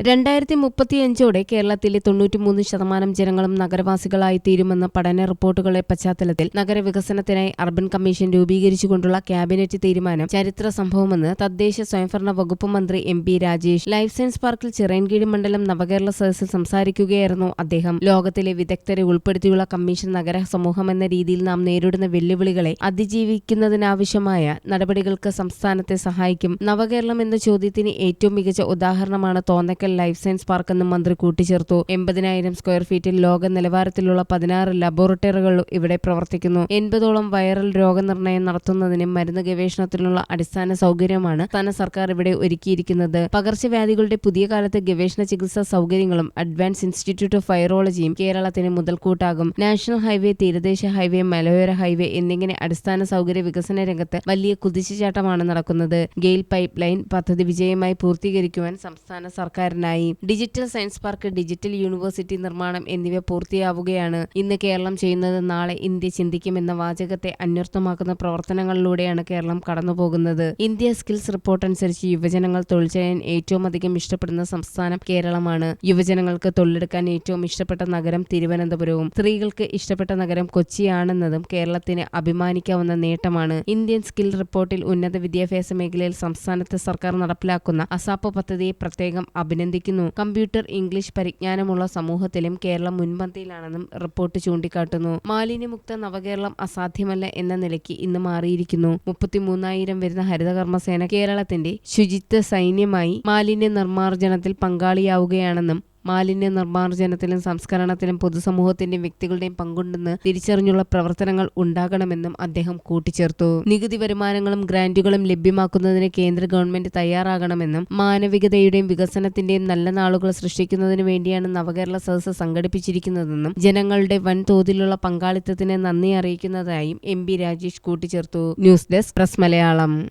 രണ്ടായിരത്തി മുപ്പത്തിയഞ്ചോടെ കേരളത്തിലെ തൊണ്ണൂറ്റിമൂന്ന് ശതമാനം ജനങ്ങളും നഗരവാസികളായി തീരുമെന്ന പഠന റിപ്പോർട്ടുകളുടെ പശ്ചാത്തലത്തിൽ നഗരവികസനത്തിനായി അർബൻ കമ്മീഷൻ രൂപീകരിച്ചുകൊണ്ടുള്ള ക്യാബിനറ്റ് തീരുമാനം ചരിത്ര സംഭവമെന്ന് തദ്ദേശ സ്വയംഭരണ വകുപ്പ് മന്ത്രി M P Rajesh life science പാർക്കിൽ ചിറയൻകീഴ് മണ്ഡലം നവകേരള സദസ്സിൽ സംസാരിക്കുകയായിരുന്നു അദ്ദേഹം. ലോകത്തിലെ വിദഗ്ധരെ ഉൾപ്പെടുത്തിയുള്ള കമ്മീഷൻ നഗര സമൂഹമെന്ന രീതിയിൽ നാം നേരിടുന്ന വെല്ലുവിളികളെ അതിജീവിക്കുന്നതിനാവശ്യമായ നടപടികൾക്ക് സംസ്ഥാനത്തെ സഹായിക്കും. നവകേരളം എന്ന ചോദ്യത്തിന് ഏറ്റവും മികച്ച ഉദാഹരണമാണ് തോന്നക്കൽ ലൈഫ് സയൻസ് പാർക്ക് എന്നും മന്ത്രി കൂട്ടിച്ചേർത്തു. എൺപതിനായിരം സ്ക്വയർ ഫീറ്റിൽ ലോക നിലവാരത്തിലുള്ള പതിനാറ് ലബോറട്ടറികൾ ഇവിടെ പ്രവർത്തിക്കുന്നു. എൺപതോളം വൈറൽ രോഗനിർണയം നടത്തുന്നതിനും മരുന്ന് ഗവേഷണത്തിനുള്ള അടിസ്ഥാന സൗകര്യമാണ് സംസ്ഥാന സർക്കാർ ഇവിടെ ഒരുക്കിയിരിക്കുന്നത്. പകർച്ചവ്യാധികളുടെ പുതിയ കാലത്ത് ഗവേഷണ ചികിത്സാ സൗകര്യങ്ങളും അഡ്വാൻസ് ഇൻസ്റ്റിറ്റ്യൂട്ട് ഓഫ് വൈറോളജിയും കേരളത്തിന് മുതൽക്കൂട്ടാകും. നാഷണൽ ഹൈവേ തീരദേശ ഹൈവേ മലയോര ഹൈവേ എന്നിങ്ങനെ അടിസ്ഥാന സൗകര്യ വികസന രംഗത്ത് വലിയ കുതിച്ചുചാട്ടമാണ് നടക്കുന്നത്. ഗെയിൽ പൈപ്പ് ലൈൻ പദ്ധതി വിജയമായി പൂർത്തീകരിക്കുവാൻ സംസ്ഥാന സർക്കാരിനായി digital science park digital university നിർമ്മാണം എന്നിവ പൂർത്തിയാവുകയാണ്. ഇന്ന് കേരളം ചെയ്യുന്നത് നാളെ ഇന്ത്യ ചിന്തിക്കുമെന്ന വാചകത്തെ അന്വർത്ഥമാക്കുന്ന പ്രവർത്തനങ്ങളിലൂടെയാണ് കേരളം കടന്നുപോകുന്നത്. ഇന്ത്യ സ്കിൽസ് റിപ്പോർട്ട് അനുസരിച്ച് യുവജനങ്ങൾ തൊഴിൽ ചെയ്യാൻ ഏറ്റവും അധികം ഇഷ്ടപ്പെടുന്ന സംസ്ഥാനം കേരളമാണ്. യുവജനങ്ങൾക്ക് തൊഴിലെടുക്കാൻ ഏറ്റവും ഇഷ്ടപ്പെട്ട നഗരം തിരുവനന്തപുരവും. സ്ത്രീകൾക്ക് ഇഷ്ടപ്പെട്ട നഗരം കൊച്ചിയാണെന്നതും കേരളത്തിന് അഭിമാനിക്കാവുന്ന നേട്ടമാണ്. ഇന്ത്യൻ സ്കിൽ റിപ്പോർട്ടിൽ ഉന്നത വിദ്യാഭ്യാസ മേഖലയിൽ സംസ്ഥാനത്ത് സർക്കാർ നടപ്പിലാക്കുന്ന അസാപ്പ് പദ്ധതിയെ പ്രത്യേകം അഭിനന്ദിക്കുന്നു. കമ്പ്യൂട്ടർ ഇംഗ്ലീഷ് പരിജ്ഞാനമുള്ള സമൂഹത്തിലും കേരളം മുൻപന്തിയിലാണെന്നും റിപ്പോർട്ട് ചൂണ്ടിക്കാട്ടുന്നു. മാലിന്യമുക്ത നവകേരളം അസാധ്യമല്ല എന്ന നിലയ്ക്ക് ഇന്ന് മാറിയിരിക്കുന്നു. മുപ്പത്തിമൂന്നായിരം വരുന്ന ഹരിതകർമ്മസേന കേരളത്തിന്റെ ശുചിത്വ സൈന്യമായി മാലിന്യ നിർമ്മാർജനത്തിൽ പങ്കാളിയാവുകയാണെന്നും മാലിന്യ നിർമ്മാർജനത്തിലും സംസ്കരണത്തിലും പൊതുസമൂഹത്തിന്റെയും വ്യക്തികളുടെയും പങ്കുണ്ടെന്ന് തിരിച്ചറിഞ്ഞുള്ള പ്രവർത്തനങ്ങൾ ഉണ്ടാകണമെന്നും അദ്ദേഹം കൂട്ടിച്ചേർത്തു. നികുതി വരുമാനങ്ങളും ഗ്രാന്റുകളും ലഭ്യമാക്കുന്നതിന് കേന്ദ്ര ഗവൺമെന്റ് തയ്യാറാകണമെന്നും മാനവികതയുടെയും വികസനത്തിന്റെയും നല്ല നാളുകൾ സൃഷ്ടിക്കുന്നതിനു വേണ്ടിയാണ് നവകേരള സദസ്സ് സംഘടിപ്പിച്ചിരിക്കുന്നതെന്നും ജനങ്ങളുടെ വൻതോതിലുള്ള പങ്കാളിത്തത്തിന് നന്ദി അറിയിക്കുന്നതായും എം രാജേഷ് കൂട്ടിച്ചേർത്തു. News desk press Malayalam.